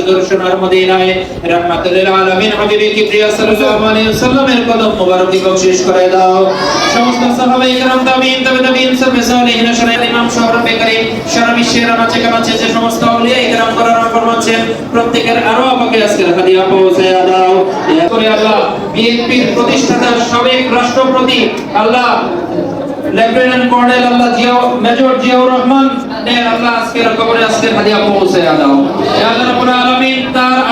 সুদূর সোনার মদিনায় রাহমাতুল আলামিন হাবিবে কিবরিয়া সাল্লাল্লাহু আলাইহি ওয়াসাল্লামের কদম মোবারক বকশিশ করে দাও সমস্ত সাহাবায়ে کرام তাবিঈন তাবে তাবিঈন সাবে সালেহিন শরীর ইমাম শহর বেকারি সারা বিশ্বের আনাচে কানাচে যে সমস্ত আউলিয়া کرام করার ফরমাচ্ছেন প্রত্যেকের আরো আমাকে আজকের হাদিয়া পৌঁছে দাও ইয়া করে আল্লাহ বিএনপির প্রতিষ্ঠাতা সাবেক রাষ্ট্রপতি আল্লাহ লেফটেন্যান্ট কর্নেল আল্লাহ জিয়া মেজর জিয়াউর রহমান নে আল্লাহ আজকের কবরে আজকের হাদিয়া পৌঁছে দাও ইয়া আল্লাহ রাব্বুল আলামিন তার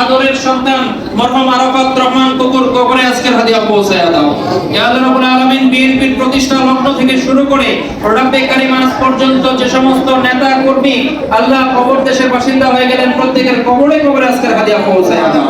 আদরের সন্তান মরহুম আরাফাত রহমান কুকুর কবরে আজকের হাদিয়া পৌঁছায়া দাও। ইয়া আল্লাহ রাব্বুল আলামিন বিএনপির প্রতিষ্ঠা লগ্ন থেকে শুরু করে রব্বে কারিম আজ পর্যন্ত যে সমস্ত নেতা কর্মী আল্লাহ কবর দেশের বাসিন্দা হয়ে গেলেন প্রত্যেকের কবরে কবরে আজকের হাদিয়া পৌঁছায়া দাও।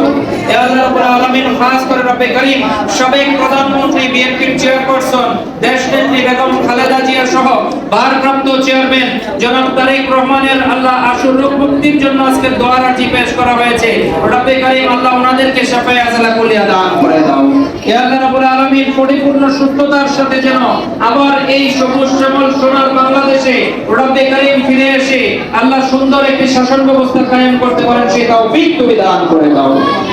ইয়া আল্লাহ রাব্বুল আলামিন খাস করে রব্বে কারিম সাবেক প্রধানমন্ত্রী বিএনপির চেয়ারপারসন দেশ নেত্রী বেগম খালেদা জিয়া সহ ভারপ্রাপ্ত চেয়ারম্যান জনাব তারেক রহমানের আল্লাহ আশুর রোগ মুক্তির জন্য আজকে দোয়ার আর্জি পেশ করা হয়েছে। রব্বে কারিম আল্লাহ ওনাদেরকে শাফায়ে আজলা কুলিয়া দান। করে দাও। হে আল্লাহ রাব্বুল আলামিন পরিপূর্ণ সুস্থতার সাথে যেন আবার এই সবুজ শ্যামল সোনার বাংলাদেশে রব্বে কারিম ফিরে এসে আল্লাহ সুন্দর একটি শাসন ব্যবস্থা কায়েম করতে পারেন সেই তৌফিক তুমি দান করে দাও।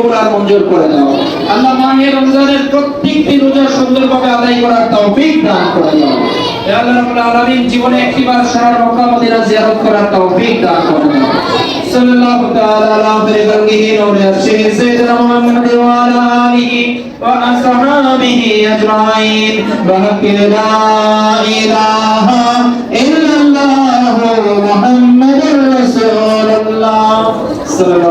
তুমি কবুল আর মঞ্জুর করে দাও আল্লাহ মাহে রমজানের প্রত্যেকটি রোজা সুন্দরভাবে আদায় করার তৌফিক দান করে দাও আল্লাহ রাব্বুল আলামিন, জীবনে একটিবার সোনার মক্কা মদিনা জিয়ারত করার তৌফিক দান করে দাও সাল্লাল্লাহু তাআলা আলা খালকিহি নূরে আরশিহি সাইয়্যিদিনা মুহাম্মদ ওয়া আলা আলিহি ওয়া আসহাবিহি আজমাইন। বাহাক্কি লা ইলাহা ইল্লাল্লাহু মুহাম্মাদুর রাসূলুল্লাহ। সাল্লাল্লাহু